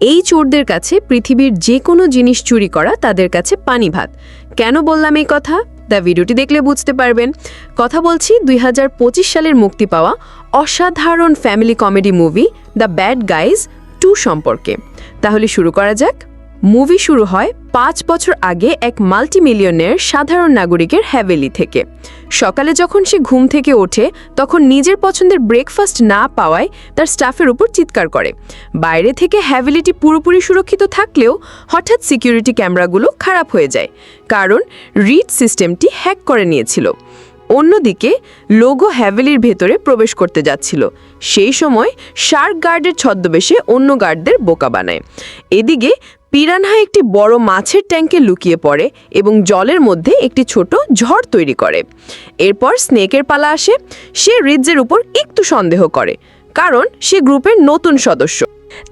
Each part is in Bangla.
এই চোরদের কাছে পৃথিবীর যে কোনো জিনিস চুরি করা তাদের কাছে পানি ভাত। কেন বললাম এই কথা? দ্য ভিডিওটি দেখলে বুঝতে পারবেন। কথা বলছি দুই হাজার পঁচিশ সালের মুক্তি পাওয়া অসাধারণ family comedy movie the bad guys two সম্পর্কে। তাহলে শুরু করা যাক। মুভি শুরু হয় পাঁচ বছর আগে এক মাল্টিমিলিয়নের সাধারণ নাগরিকের হ্যাভেলি থেকে। সকালে যখন সে ঘুম থেকে ওঠে, তখন নিজের পছন্দের ব্রেকফাস্ট না পাওয়ায় তার স্টাফের উপর চিৎকার করে। বাইরে থেকে হ্যাভেলিটি পুরোপুরি সুরক্ষিত থাকলেও হঠাৎ সিকিউরিটি ক্যামেরাগুলো খারাপ হয়ে যায়, কারণ রিড সিস্টেমটি হ্যাক করে নিয়েছিল। অন্যদিকে, লোগো হ্যাভেলির ভেতরে প্রবেশ করতে যাচ্ছিল। সেই সময় শার্ক গার্ডের ছদ্মবেশে অন্য গার্ডদের বোকা বানায়। এদিকে পিরানহা একটি বড় মাছের ট্যাঙ্কে লুকিয়ে পড়ে এবং জলের মধ্যে একটি ছোট ঝড় তৈরি করে। এরপর স্নেকের পালা আসে, সে রিজের উপর একটু সন্দেহ করে। কারণ সে গ্রুপের নতুন সদস্য।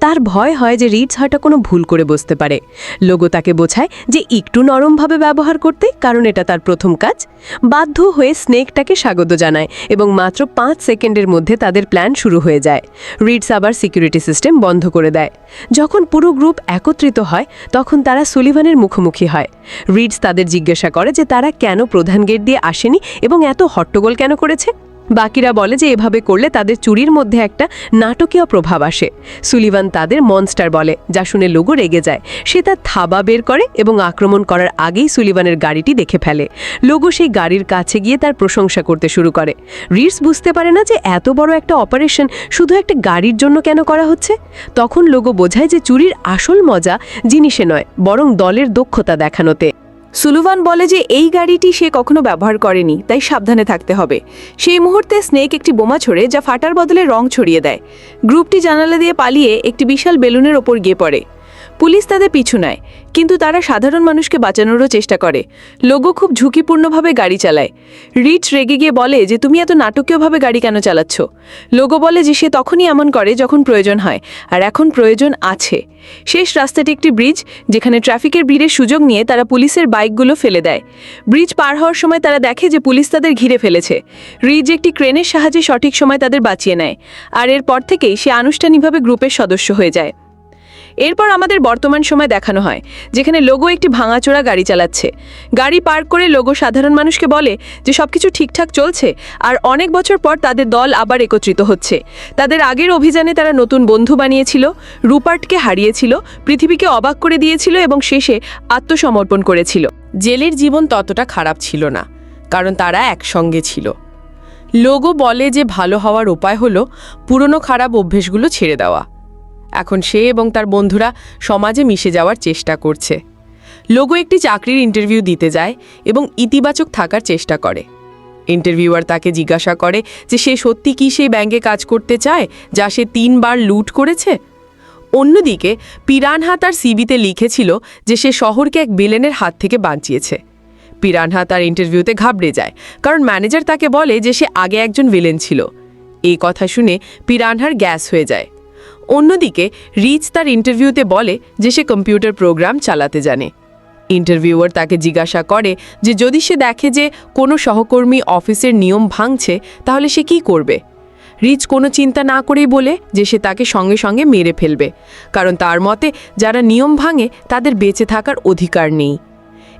তার ভয় হয় যে রিডস হয়তো কোনো ভুল করে বসতে পারে। লোগো তাকে বোঝায় যে একটু নরমভাবে ব্যবহার করতে, কারণ এটা তার প্রথম কাজ। বাধ্য হয়ে স্নেকটাকে স্বাগত জানায় এবং মাত্র পাঁচ সেকেন্ডের মধ্যে তাদের প্ল্যান শুরু হয়ে যায়। রিডস আবার সিকিউরিটি সিস্টেম বন্ধ করে দেয়। যখন পুরো গ্রুপ একত্রিত হয়, তখন তারা সুলিভানের মুখোমুখি হয়। রিডস তাদের জিজ্ঞাসা করে যে তারা কেন প্রধান গেট দিয়ে আসেনি এবং এত হট্টগোল কেন করেছে? বাকিরা বলে যে এভাবে করলে তাদের চুরির মধ্যে একটা নাটকীয় প্রভাব আসে। সুলিভান তাদের মনস্টার বলে, যা শুনে লোগো রেগে যায়। সে তার থাবা বের করে এবং আক্রমণ করার আগেই সুলিভানের গাড়িটি দেখে ফেলে। লোগো সেই গাড়ির কাছে গিয়ে তার প্রশংসা করতে শুরু করে। রিডস বুঝতে পারে না যে এত বড় একটা অপারেশন শুধু একটা গাড়ির জন্য কেন করা হচ্ছে? তখন লোগো বোঝায় যে চুরির আসল মজা জিনিসে নয়, বরং দলের দক্ষতা দেখানোতে। সুলুভান বলে যে এই গাড়িটি সে কখনো ব্যবহার করেনি, তাই সাবধানে থাকতে হবে। সেই মুহূর্তে স্নেক একটি বোমা ছড়ে, যা ফাটার বদলে রং ছড়িয়ে দেয়। গ্রুপটি জানালা দিয়ে পালিয়ে একটি বিশাল বেলুনের ওপর গিয়ে পড়ে। পুলিশ তাদের পিছু নেয়, কিন্তু তারা সাধারণ মানুষকে বাঁচানোরও চেষ্টা করে। লোগো খুব ঝুঁকিপূর্ণভাবে গাড়ি চালায়। রিচ রেগে গিয়ে বলে যে, তুমি এত নাটকীয়ভাবে গাড়ি কেন চালাচ্ছ? লোগো বলে যে, সে তখনই এমন করে যখন প্রয়োজন হয়, আর এখন প্রয়োজন আছে। শেষ রাস্তাটি একটি ব্রিজ, যেখানে ট্রাফিকের ভিড়ের সুযোগ নিয়ে তারা পুলিশের বাইকগুলো ফেলে দেয়। ব্রিজ পার হওয়ার সময় তারা দেখে যে, পুলিশ তাদের ঘিরে ফেলেছে। রিজ একটি ক্রেনের সাহায্যে সঠিক সময় তাদের বাঁচিয়ে নেয়, আর এরপর থেকেই সে আনুষ্ঠানিকভাবে গ্রুপের সদস্য হয়ে যায়। এরপর আমাদের বর্তমান সময় দেখানো হয়, যেখানে লোগো একটি ভাঙাচোরা গাড়ি চালাচ্ছে। গাড়ি পার্ক করে লোগো সাধারণ মানুষকে বলে যে সবকিছু ঠিকঠাক চলছে আর অনেক বছর পর তাদের দল আবার একত্রিত হচ্ছে। তাদের আগের অভিযানে তারা নতুন বন্ধু বানিয়েছিল, রুপার্টকে হারিয়েছিল, পৃথিবীকে অবাক করে দিয়েছিল এবং শেষে আত্মসমর্পণ করেছিল। জেলের জীবন ততটা খারাপ ছিল না, কারণ তারা একসঙ্গে ছিল। লোগো বলে যে ভালো হওয়ার উপায় হলো পুরনো খারাপ অভ্যেসগুলো ছেড়ে দেওয়া। এখন সে এবং তার বন্ধুরা সমাজে মিশে যাওয়ার চেষ্টা করছে। লোগো একটি চাকরির ইন্টারভিউ দিতে যায় এবং ইতিবাচক থাকার চেষ্টা করে। ইন্টারভিউয়ার তাকে জিজ্ঞাসা করে যে সে সত্যি কি সেই ব্যাংকে কাজ করতে চায়, যা সে তিনবার লুট করেছে? অন্যদিকে, পিরানহা তার সিবিতে লিখেছিল যে সে শহরকে এক বিলেনের হাত থেকে বাঁচিয়েছে। পিরানহা তার ইন্টারভিউতে ঘাবড়ে যায়, কারণ ম্যানেজার তাকে বলে যে সে আগে একজন ভিলেন ছিল। এই কথা শুনে পিরানহার গ্যাস হয়ে যায়। অন্যদিকে, রিচ তার ইন্টারভিউতে বলে যে সে কম্পিউটার প্রোগ্রাম চালাতে জানে। ইন্টারভিউয়ার তাকে জিজ্ঞাসা করে যে যদি সে দেখে যে কোনো সহকর্মী অফিসের নিয়ম ভাঙছে, তাহলে সে কি করবে? রিচ কোনো চিন্তা না করেই বলে যে সে তাকে সঙ্গে সঙ্গে মেরে ফেলবে, কারণ তার মতে যারা নিয়ম ভাঙে, তাদের বেঁচে থাকার অধিকার নেই।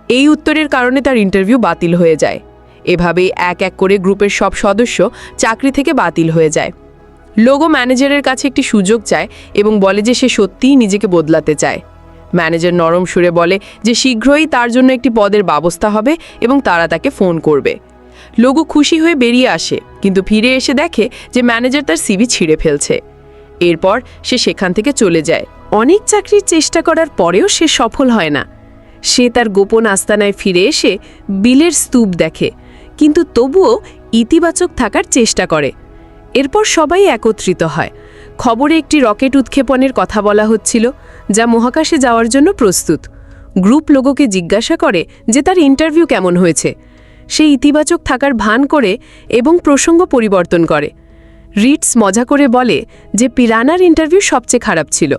এই উত্তরের কারণে তার ইন্টারভিউ বাতিল হয়ে যায়। এভাবেই এক এক করে গ্রুপের সব সদস্য চাকরি থেকে বাতিল হয়ে যায়। লোগো ম্যানেজারের কাছে একটি সুযোগ চায় এবং বলে যে সে সত্যিই নিজেকে বদলাতে চায়। ম্যানেজার নরম সুরে বলে যে শীঘ্রই তার জন্য একটি পদের ব্যবস্থা হবে এবং তারা তাকে ফোন করবে। লোগো খুশি হয়ে বেরিয়ে আসে, কিন্তু ফিরে এসে দেখে যে ম্যানেজার তার সিবি ছিঁড়ে ফেলছে। এরপর সে সেখান থেকে চলে যায়। অনেক চাকরির চেষ্টা করার পরেও সে সফল হয় না। সে তার গোপন আস্তানায় ফিরে এসে বিলের স্তূপ দেখে, কিন্তু তবুও ইতিবাচক থাকার চেষ্টা করে। এরপর সবাই একত্রিত হয়। খবরে একটি রকেট উৎক্ষেপণের কথা বলা হচ্ছিল, যা মহাকাশে যাওয়ার জন্য প্রস্তুত। গ্রুপ লোগোকে জিজ্ঞাসা করে যে তার ইন্টারভিউ কেমন হয়েছে। সে ইতিবাচক থাকার ভান করে এবং প্রসঙ্গ পরিবর্তন করে। রিটস মজা করে বলে যে পিরানার ইন্টারভিউ সবচেয়ে খারাপ ছিল।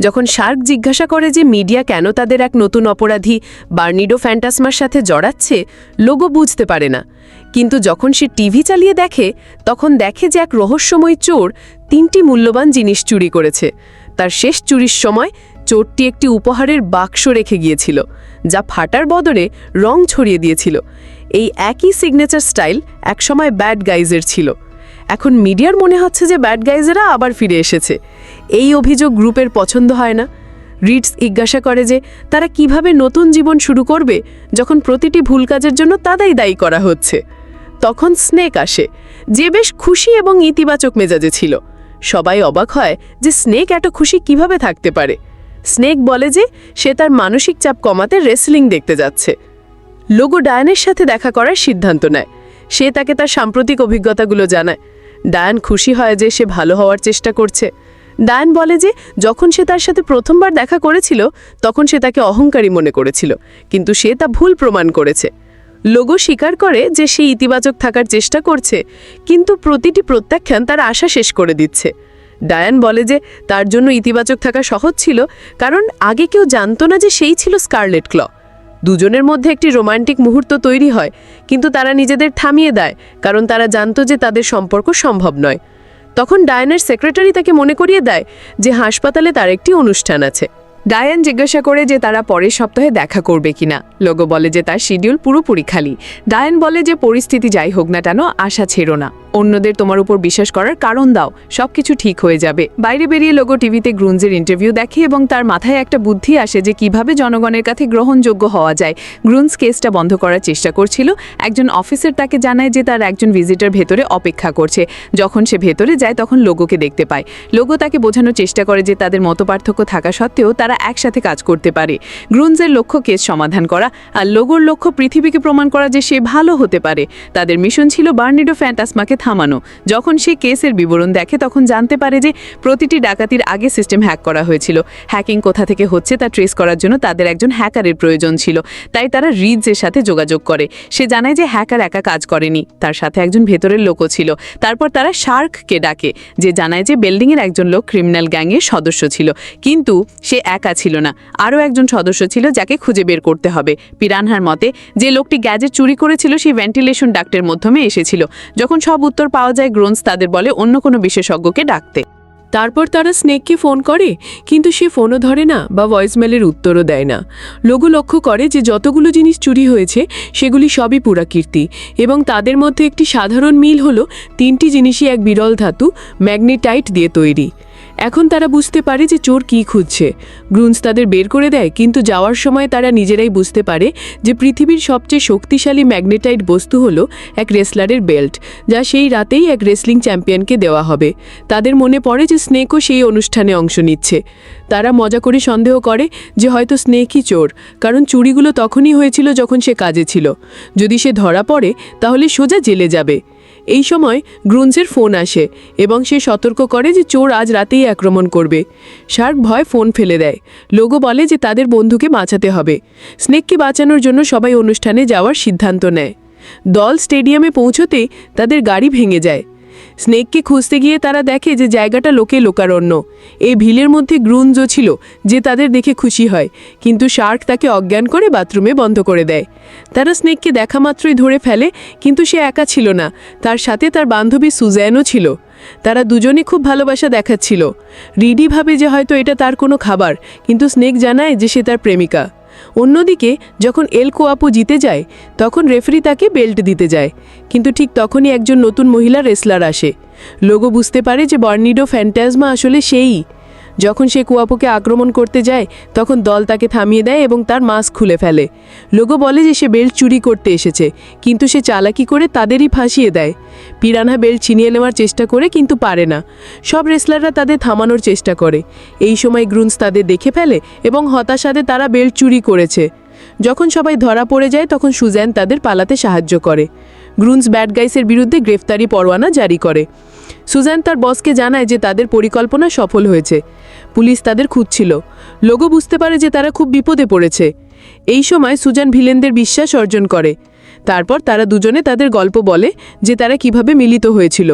যখন শার্ক জিজ্ঞাসা করে যে মিডিয়া কেন তাদের এক নতুন অপরাধী বার্নিডো ফ্যান্টাসমার সাথে জড়াচ্ছে, লোগো বুঝতে পারে না। কিন্তু যখন সে টিভি চালিয়ে দেখে, তখন দেখে যে এক রহস্যময় চোর তিনটি মূল্যবান জিনিস চুরি করেছে। তার শেষ চুরির সময় চোরটি একটি উপহারের বাক্স রেখে গিয়েছিল, যা ফাটার বদলে রং ছড়িয়ে দিয়েছিল। এই একই সিগনেচার স্টাইল একসময় ব্যাড গাইজের ছিল। এখন মিডিয়ার মনে হচ্ছে যে ব্যাড গাইজেরা আবার ফিরে এসেছে। এই অভিযোগ গ্রুপের পছন্দ হয় না। রিডস জিজ্ঞাসা করে যে তারা কীভাবে নতুন জীবন শুরু করবে, যখন প্রতিটি ভুল কাজের জন্য তাদেরই দায়ী করা হচ্ছে। তখন স্নেক আসে, যে বেশ খুশি এবং ইতিবাচক মেজাজে ছিল। সবাই অবাক হয় যে স্নেক এত খুশি কীভাবে থাকতে পারে। স্নেক বলে যে সে তার মানসিক চাপ কমাতে রেসলিং দেখতে যাচ্ছে। লোগো ডায়ানের সাথে দেখা করার সিদ্ধান্ত নেয়। সে তাকে তার সাম্প্রতিক অভিজ্ঞতাগুলো জানায়। ডায়ান খুশি হয় যে সে ভালো হওয়ার চেষ্টা করছে। ডায়ান বলে যে যখন সে তার সাথে প্রথমবার দেখা করেছিল, তখন সে তাকে অহংকারী মনে করেছিল, কিন্তু সে তা ভুল প্রমাণ করেছে। লোগো স্বীকার করে যে সে ইতিবাচক থাকার চেষ্টা করছে, কিন্তু প্রতিটি প্রত্যাখ্যান তার আশা শেষ করে দিচ্ছে। ডায়ান বলে যে তার জন্য ইতিবাচক থাকা সহজ ছিল, কারণ আগে কেউ জানতো না যে সেই ছিল স্কারলেট ক্ল দুজনের মধ্যে একটি রোমান্টিক মুহূর্ত তৈরি হয়, কিন্তু তারা নিজেদের থামিয়ে দেয়, কারণ তারা জানতো যে তাদের সম্পর্ক সম্ভব নয়। তখন ডায়ানের সেক্রেটারি তাকে মনে করিয়ে দেয় যে হাসপাতালে তার একটি অনুষ্ঠান আছে। ডায়ান জিজ্ঞাসা করে যে তারা পরের সপ্তাহে দেখা করবে কিনা। লোগো বলে যে তার শিডিউল পুরোপুরি খালি। ডায়ান বলে যে পরিস্থিতি যাই হোক না কেন, আশা ছেড়ো না। অন্যদের তোমার উপর বিশ্বাস করার কারণ দাও, সবকিছু ঠিক হয়ে যাবে। বাইরে বেরিয়ে লোগো টিভিতে গ্রুনজের ইন্টারভিউ দেখে এবং তার মাথায় একটা বুদ্ধি আসে যে কীভাবে জনগণের কাছে গ্রহণযোগ্য হওয়া যায়। গ্রুনস কেসটা বন্ধ করার চেষ্টা করছিল। একজন অফিসার তাকে জানায় যে তার একজন ভিজিটার ভেতরে অপেক্ষা করছে। যখন সে ভেতরে যায়, তখন লোগোকে দেখতে পায়। লোগো তাকে বোঝানোর চেষ্টা করে যে তাদের মতপার্থক্য থাকা সত্ত্বেও তারা একসাথে কাজ করতে পারে। গ্রুনজের লক্ষ্য কেস সমাধান করা আর লোগোর লক্ষ্য পৃথিবীকে প্রমাণ করা যে সে ভালো হতে পারে। তাদের মিশন ছিল বার্নিডো ফ্যান্টাসমাকে থামানো। যখন সে কেসের বিবরণ দেখে, তখন জানতে পারে যে প্রতিটি ডাকাতির আগে সিস্টেম হ্যাক করা হয়েছিল। হ্যাকিং কোথা থেকে হচ্ছে তা ট্রেস করার জন্য তাদের একজন হ্যাকারের প্রয়োজন ছিল। তাই তারা রিডসের সাথে যোগাযোগ করে। সে জানায় যে হ্যাকার একা কাজ করেনি। তার সাথে একজন ভেতরের লোকও ছিল। তারপর তারা শার্ককে ডাকে, যে জানায় যে বিল্ডিংয়ের একজন লোক ক্রিমিনাল গ্যাংয়ের সদস্য ছিল। কিন্তু সে একা ছিল না। আরও একজন সদস্য ছিল যাকে খুঁজে বের করতে হবে। পিরানহার মতে, যে লোকটি গ্যাজেট চুরি করেছিল, সেই ভেন্টিলেশন ডাক্টের মাধ্যমে এসেছিল। যখন সব উত্তর পাওয়া যায় গ্রোনস তাদের বলে অন্য কোনো বিশেষজ্ঞকে ডাকতে। তারপর তারা স্নেককে ফোন করে, কিন্তু সে ফোনও ধরে না বা ভয়েসমেলের উত্তরও দেয় না। লঘু লক্ষ্য করে যে যতগুলো জিনিস চুরি হয়েছে, সেগুলি সবই পুরাকীর্তি এবং তাদের মধ্যে একটি সাধারণ মিল হলো তিনটি জিনিসই এক বিরল ধাতু, ম্যাগনেটাইট দিয়ে তৈরি। এখন তারা বুঝতে পারে যে চোর কী খুঁজছে। গ্রুন্স তাদের বের করে দেয়, কিন্তু যাওয়ার সময় তারা নিজেরাই বুঝতে পারে যে পৃথিবীর সবচেয়ে শক্তিশালী ম্যাগনেটাইট বস্তু হলো এক রেসলারের বেল্ট, যা সেই রাতেই এক রেসলিং চ্যাম্পিয়নকে দেওয়া হবে। তাদের মনে পড়ে যে স্নেকও সেই অনুষ্ঠানে অংশ নিচ্ছে। তারা মজা করে সন্দেহ করে যে হয়তো স্নেকই চোর, কারণ চুরিগুলো তখনই হয়েছিল যখন সে কাজে ছিল। যদি সে ধরা পড়ে, তাহলে সোজা জেলে যাবে। এই সময় গ্রুঞ্জের ফোন আসে এবং সে সতর্ক করে যে চোর আজ রাতেই আক্রমণ করবে। শার্ক ভয় ফোন ফেলে দেয়। লোগো বলে যে তাদের বন্ধুকে বাঁচাতে হবে। স্নেককে বাঁচানোর জন্য সবাই অনুষ্ঠানে যাওয়ার সিদ্ধান্ত নেয়। দল স্টেডিয়ামে পৌঁছতে তাদের গাড়ি ভেঙে যায়। স্নেককে খুঁজতে গিয়ে তারা দেখে যে জায়গাটা লোকে লোকারণ্য। এই ভিলের মধ্যে গ্রুঞ্জও ছিল যে তাদের দেখে খুশি হয়, কিন্তু শার্ক তাকে অজ্ঞান করে বাথরুমে বন্ধ করে দেয়। তারা স্নেককে দেখা মাত্রই ধরে ফেলে, কিন্তু সে একা ছিল না, তার সাথে তার বান্ধবী সুজ্যানও ছিল। তারা দুজনে খুব ভালোবাসা দেখাচ্ছিল। রিডি ভাবে যে হয়তো এটা তার কোনো খাবার, কিন্তু স্নেক জানায় যে সে তার প্রেমিকা। অন্যদিকে, যখন এল কোয়াপো জিতে যায়, তখন রেফারি তাকে বেল্ট দিতে যায়। কিন্তু ঠিক তখনই একজন নতুন মহিলা রেসলার আসে। লোগো বুঝতে পারে যে বর্নিডো ফ্যান্টাজমা আসলে সেই। যখন সে কুয়াপোকে আক্রমণ করতে যায়, তখন দল তাকে থামিয়ে দেয় এবং তার মাস্ক খুলে ফেলে। লোগো বলে যে সে বেল্ট চুরি করতে এসেছে, কিন্তু সে চালাকি করে তাদেরই ফাঁসিয়ে দেয়। পিরানহা বেল্ট ছিনিয়ে নেওয়ার চেষ্টা করে কিন্তু পারে না। সব রেসলাররা তাদের থামানোর চেষ্টা করে। এই সময় গ্রুন্স তাদের দেখে ফেলে এবং হতাশাতে তারা বেল্ট চুরি করেছে। যখন সবাই ধরা পড়ে যায়, তখন সুজ্যান তাদের পালাতে সাহায্য করে। গ্রুন্স ব্যাড গাইসের বিরুদ্ধে গ্রেফতারি পরোয়ানা জারি করে। সুজ্যান তার বসকে জানায় যে তাদের পরিকল্পনা সফল হয়েছে। পুলিশ তাদের খুঁজছিল। লোগো বুঝতে পারে যে তারা খুব বিপদে পড়েছে। এই সময় সুজান ভিলেনদের বিশ্বাস অর্জন করে। তারপর তারা দুজনে তাদের গল্প বলে যে তারা কীভাবে মিলিত হয়েছিল।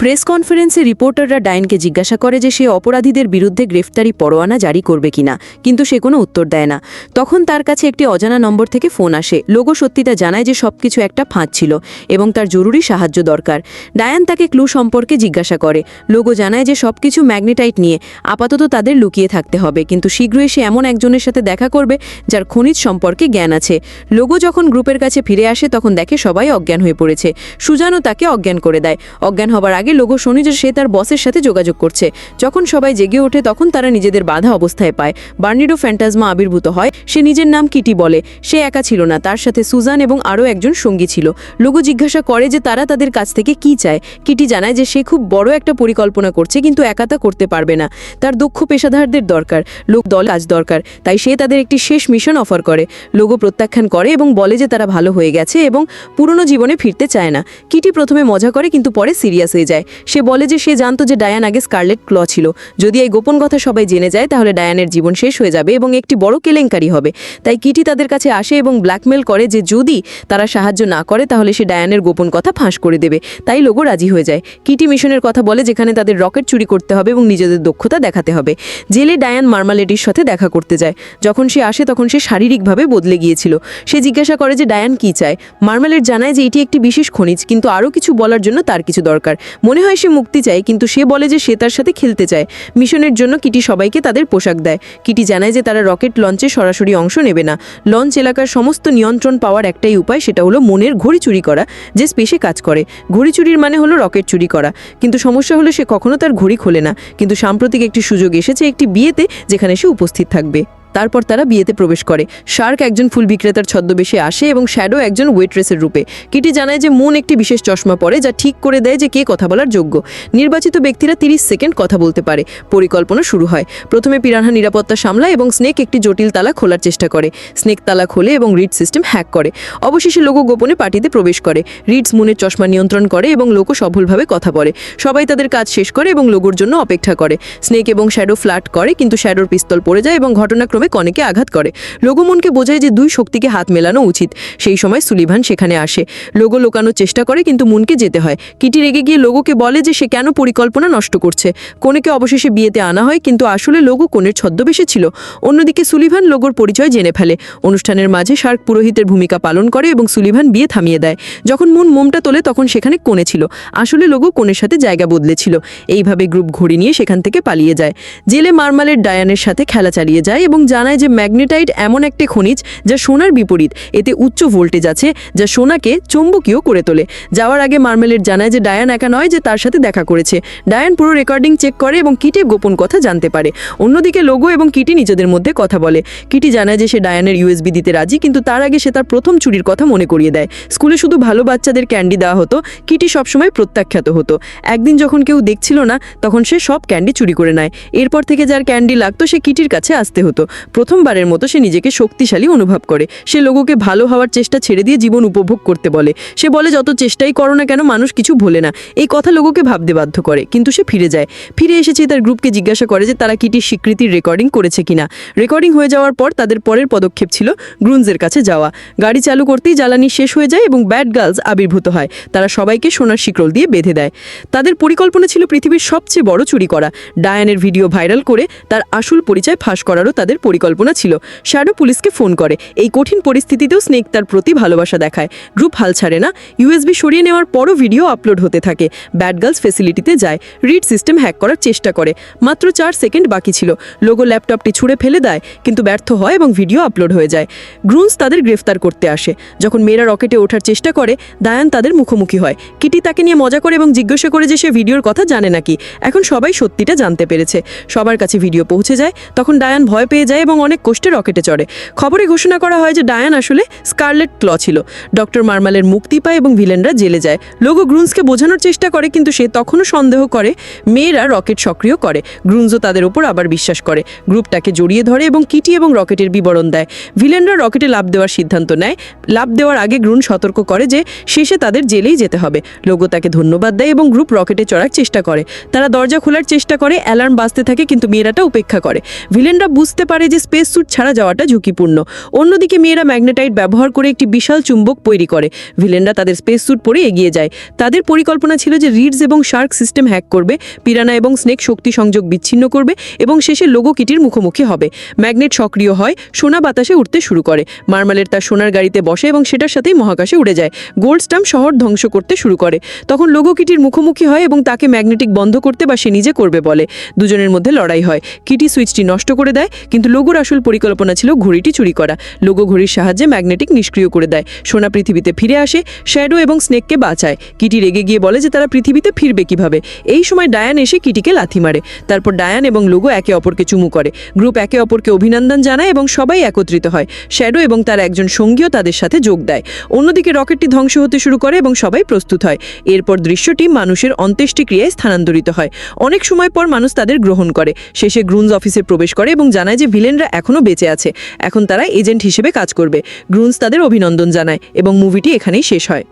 প্রেস কনফারেন্সে রিপোর্টাররা ডায়নকে জিজ্ঞাসা করে যে সে অপরাধীদের বিরুদ্ধে গ্রেফতারি পরোয়ানা জারি করবে কিনা, কিন্তু সে কোনো উত্তর দেয় না। তখন তার কাছে একটি অজানা নম্বর থেকে ফোন আসে। লোগো সত্যিটা জানায় যে সব কিছু একটা ফাঁদ ছিল এবং তার জরুরি সাহায্য দরকার। ডায়ান তাকে ক্লু সম্পর্কে জিজ্ঞাসা করে। লোগো জানায় যে সব কিছু ম্যাগনেটাইট নিয়ে আপাতত তাদের লুকিয়ে থাকতে হবে, কিন্তু শীঘ্রই সে এমন একজনের সাথে দেখা করবে যার খনিজ সম্পর্কে জ্ঞান আছে। লোগো যখন গ্রুপের কাছে ফিরে আসে, তখন দেখে সবাই অজ্ঞান হয়ে পড়েছে। সুজানও তাকে অজ্ঞান করে দেয়। অজ্ঞান হবার আগে লোগো শোনে যে সে তার বসের সাথে যোগাযোগ করছে। যখন সবাই জেগে ওঠে, তখন তারা নিজেদের বাধা অবস্থায় পায়। বার্নিডো ফ্যান্টাজমা আবির্ভূত হয়। সে নিজের নাম কিটি বলে। সে একা ছিল না, তার সাথে সুজান এবং আরও একজন সঙ্গী ছিল। লোগো জিজ্ঞাসা করে যে তারা তাদের কাছ থেকে কি চায়। কিটি জানায় যে সে খুব বড় একটা পরিকল্পনা করছে, কিন্তু একা তা করতে পারবে না। তার দক্ষ পেশাদারদের দরকার। লোক দল কাজ দরকার। তাই সে তাদের একটি শেষ মিশন অফার করে। লোগো প্রত্যাখ্যান করে এবং বলে যে তারা ভালো হয়ে গেছে এবং পুরনো জীবনে ফিরতে চায় না। কিটি প্রথমে মজা করে, কিন্তু পরে সিরিয়াস হয়ে যায়। সে বলে যে, সে জানতো যে, ডায়ান আগে স্কারলেট ক্ল ছিল। যদি এই গোপন কথা সবাই জেনে যায়, তাহলে ডায়ানের জীবন শেষ হয়ে যাবে এবং একটি বড় কেলেঙ্কারি হবে। তাই কিটি তাদের কাছে আসে এবং ব্ল্যাকমেল করে যে, যদি তারা সাহায্য না করে, তাহলে সে ডায়ানের গোপন কথা ফাঁস করে দেবে। তাই লোগো রাজি হয়ে যায়। কিটি মিশনের কথা বলে যেখানে তাদের রকেট চুরি করতে হবে এবং নিজেদের দক্ষতা দেখাতে হবে। জেলে ডায়ান মার্মালেটির সাথে দেখা করতে যায়। যখন সে আসে, তখন সে শারীরিকভাবে বদলে গিয়েছিল। সে জিজ্ঞাসা করে যে, ডায়ান কি চায়? মার্মালেট জানায় যে, এটি একটি বিশেষ খনিজ, কিন্তু আরও কিছু বলার জন্য তার কিছু দরকার। মনে হয় সে মুক্তি চায়, কিন্তু সে বলে যে সে তার সাথে খেলতে চায়। মিশনের জন্য কিটি সবাইকে তাদের পোশাক দেয়। কিটি জানায় যে তারা রকেট লঞ্চে সরাসরি অংশ নেবে না। লঞ্চ এলাকার সমস্ত নিয়ন্ত্রণ পাওয়ার একটাই উপায়, সেটা হলো মনের ঘড়ি চুরি করা, যে স্পেসে কাজ করে। ঘড়ি চুরির মানে হলো রকেট চুরি করা। কিন্তু সমস্যা হলো সে কখনো তার ঘড়ি খোলে না। কিন্তু সাম্প্রতিক একটি সুযোগ এসেছে একটি বিয়েতে, যেখানে সে উপস্থিত থাকবে। তারপর তারা বিয়েতে প্রবেশ করে। শার্ক একজন ফুল বিক্রেতার ছদ্মবেশে আসে এবং শ্যাডো একজন ওয়েট্রেসের রূপে। কিটি জানায় যে মুন একটি বিশেষ চশমা পরে যা ঠিক করে দেয় যে কে কথা বলার যোগ্য। নির্বাচিত ব্যক্তিরা তিরিশ সেকেন্ড কথা বলতে পারে। পরিকল্পনা শুরু হয়। প্রথমে পিরানহা নিরাপত্তা সামলায় এবং স্নেক একটি জটিল তালা খোলার চেষ্টা করে। স্নেক তালা খোলে এবং রিড সিস্টেম হ্যাক করে। অবশেষে লোগো গোপনে পার্টিতে প্রবেশ করে। রিডস মুনের চশমা নিয়ন্ত্রণ করে এবং লোকও সফলভাবে কথা বলে। সবাই তাদের কাজ শেষ করে এবং লোগোর জন্য অপেক্ষা করে। স্নেক এবং শ্যাডো ফ্ল্যাট করে, কিন্তু শ্যাডোর পিস্তল পড়ে যায় এবং ঘটনাক্রমে কনেকে আঘাত করে। লোগো মনকে বোঝায় যে দুই শক্তিকে হাত মেলানো উচিত। সেই সময় সুলিভান সেখানে আসে। লোগো লোকানোর চেষ্টা করে, কিন্তু মুনকে যেতে হয়। কিটি রেগে গিয়ে লোগোকে বলে যে সে কেন পরিকল্পনা নষ্ট করছে। কনেকে অবশেষে বিয়েতে আনা হয়, কিন্তু আসলে লোগো কোনের ছদ্মবেশে ছিল। অন্যদিকে সুলিভান লোগোর পরিচয় জেনে ফেলে। অনুষ্ঠানের মাঝে শার্ক পুরোহিতের ভূমিকা পালন করে এবং সুলিভান বিয়ে থামিয়ে দেয়। যখন মুন মোমটা তোলে, তখন সেখানে কোণে ছিল। আসলে লোগো কোণের সাথে জায়গা বদলেছিল। এইভাবে গ্রুপ ঘড়ি নিয়ে সেখান থেকে পালিয়ে যায়। জেলে মারমালের ডায়ানের সাথে খেলা চালিয়ে যায় এবং জানায় যে ম্যাগনেটাইট এমন একটি খনিজ যা সোনার বিপরীত। এতে উচ্চ ভোল্টেজ আছে, যা সোনাকে চৌম্বকীয় করে তোলে। যাওয়ার আগে মার্মেলের জানায় যে ডায়ান একা নয় যে তার সাথে দেখা করেছে। ডায়ান পুরো রেকর্ডিং চেক করে এবং কিটে গোপন কথা জানতে পারে। অন্যদিকে লোগো এবং কিটি নিজেদের মধ্যে কথা বলে। কিটি জানায় যে সে ডায়ানের ইউএসবি দিতে রাজি, কিন্তু তার আগে সে তার প্রথম চুরির কথা মনে করিয়ে দেয়। স্কুলে শুধু ভালো বাচ্চাদের ক্যান্ডি দেওয়া হতো, কিটি সবসময় প্রত্যাখ্যাত হতো। একদিন যখন কেউ দেখছিল না, তখন সে সব ক্যান্ডি চুরি করে নেয়। এরপর থেকে যার ক্যান্ডি লাগতো, সে কিটির কাছে আসতে হতো। প্রথমবারের মতো সে নিজেকে শক্তিশালী অনুভব করে। সে লোগোকে ভালো হওয়ার চেষ্টা ছেড়ে দিয়ে জীবন উপভোগ করতে বলে। সে বলে, যত চেষ্টাই করো না কেন, মানুষ কিছু ভোলে না। এই কথা লোগোকে ভাবতে বাধ্য করে, কিন্তু সে ফিরে যায়। ফিরে এসেছে তার গ্রুপকে জিজ্ঞাসা করে যে, তারা কিটির স্বীকৃতির রেকর্ডিং করেছে কিনা? রেকর্ডিং হয়ে যাওয়ার পর তাদের পরের পদক্ষেপ ছিল গ্রুনজের কাছে যাওয়া। গাড়ি চালু করতেই জ্বালানি শেষ হয়ে যায় এবং ব্যাড গার্লস আবির্ভূত হয়। তারা সবাইকে সোনার শিকল দিয়ে বেঁধে দেয়। তাদের পরিকল্পনা ছিল পৃথিবীর সবচেয়ে বড় চুরি করা। ডায়ানের ভিডিও ভাইরাল করে তার আসল পরিচয় ফাঁস করারও তাদের পরিকল্পনা ছিল। শ্যাডো পুলিশকে ফোন করে। এই কঠিন পরিস্থিতিতেও স্নেক তার প্রতি ভালোবাসা দেখায়। গ্রুপ হাল ছাড়ে না। ইউএসবি সরিয়ে নেওয়ার পরও ভিডিও আপলোড হতে থাকে। ব্যাড গার্লস ফেসিলিটিতে যায়। রিড সিস্টেম হ্যাক করার চেষ্টা করে। মাত্র চার সেকেন্ড বাকি ছিল। লোগো ল্যাপটপটি ছুঁড়ে ফেলে দেয়, কিন্তু ব্যর্থ হয় এবং ভিডিও আপলোড হয়ে যায়। গ্রুন্স তাদের গ্রেফতার করতে আসে। যখন মেয়েরা রকেটে ওঠার চেষ্টা করে, দায়ান তাদের মুখোমুখি হয়। কিটি তাকে নিয়ে মজা করে এবং জিজ্ঞাসা করে যে সে ভিডিওর কথা জানে নাকি। এখন সবাই সত্যিটা জানতে পেরেছে। সবার কাছে ভিডিও পৌঁছে যায়। তখন ডায়ান ভয় পেয়ে যায় এবং অনেক কষ্টে রকেটে চড়ে। খবরে ঘোষণা করা হয় যে ডায়ান আসলে স্কারলেট ক্ল ছিল। ডক্টর মার্মালের মুক্তি পায় এবং ভিলেনরা জেলে যায়। লোগো গ্রুন্সকে বোঝানোর চেষ্টা করে কিন্তু সে তখনও সন্দেহ করে, মেয়েরা রকেট সক্রিয় করে। গ্রুন্সও তাদের ওপর আবার বিশ্বাস করে। গ্রুপটাকে জড়িয়ে ধরে এবং কিটি এবং রকেটের বিবরণ দেয়। ভিলেনরা রকেটে লাভ দেওয়ার সিদ্ধান্ত নেয়। লাভ দেওয়ার আগে গ্রুন সতর্ক করে যে শেষে তাদের জেলেই যেতে হবে। লোগো তাকে ধন্যবাদ দেয় এবং গ্রুপ রকেটে চড়ার চেষ্টা করে। তারা দরজা খোলার চেষ্টা করে, অ্যালার্ম বাজতে থাকে কিন্তু মেয়েরাটা উপেক্ষা করে। ভিলেনরা বুঝতে পারে যে স্পেস স্যুট ছাড়া যাওয়াটা ঝুঁকিপূর্ণ। অন্যদিকে মেয়েরা ম্যাগনেটাইট ব্যবহার করে একটি বিশাল চুম্বক তৈরি করে। ভিলেনরা তাদের স্পেস স্যুট পরে এগিয়ে যায়। তাদের পরিকল্পনা ছিল যে রিডস এবং শার্ক সিস্টেম হ্যাক করবে পিরানা এবং স্নেক শক্তি সংযোগ বিচ্ছিন্ন করবে এবং শেষে লোগো কিটির মুখোমুখি হবে। ম্যাগনেট সক্রিয় হয়, সোনা বাতাসে উঠতে শুরু করে। মার্মালের তার সোনার গাড়িতে বসে এবং সেটার সাথেই মহাকাশে উড়ে যায়। গোল্ড স্টাম্প শহর ধ্বংস করতে শুরু করে। তখন লোগো কিটির মুখোমুখি হয় এবং তাকে ম্যাগনেটিক বন্ধ করতে বা সে নিজে করবে বলে। দুজনের মধ্যে লড়াই হয়। কিটি সুইচটি নষ্ট করে দেয়, কিন্তু লোগোর আসল পরিকল্পনা ছিল ঘড়িটি চুরি করা। লোগো ঘড়ির সাহায্যে ম্যাগনেটিক নিষ্ক্রিয় করে দেয়। সোনা পৃথিবীতে ফিরে আসে, শ্যাডো এবং স্নেককে বাঁচায়। কিটি রেগে গিয়ে বলে যে তারা পৃথিবীতে ফিরবে কীভাবে। এই সময় ডায়ান এসে কিটিকে লাথি মারে। তারপর ডায়ান এবং লোগো একে অপরকে চুমু করে। গ্রুপ একে অপরকে অভিনন্দন জানায় এবং সবাই একত্রিত হয়। শ্যাডো এবং তার একজন সঙ্গীও তাদের সাথে যোগ দেয়। অন্যদিকে রকেটটি ধ্বংস হতে শুরু করে এবং সবাই প্রস্তুত হয়। এরপর দৃশ্যটি মানুষের অন্ত্যেষ্টিক্রিয়ায় স্থানান্তরিত হয়। অনেক সময় পর মানুষ তাদের গ্রহণ করে। শেষে গ্রুনস অফিসে প্রবেশ করে এবং জানায় যে ভিলেনরা এখনও বেঁচে আছে। এখন তারা এজেন্ট হিসেবে কাজ করবে। গ্রুন্স তাদের অভিনন্দন জানায় এবং মুভিটি এখানেই শেষ হয়।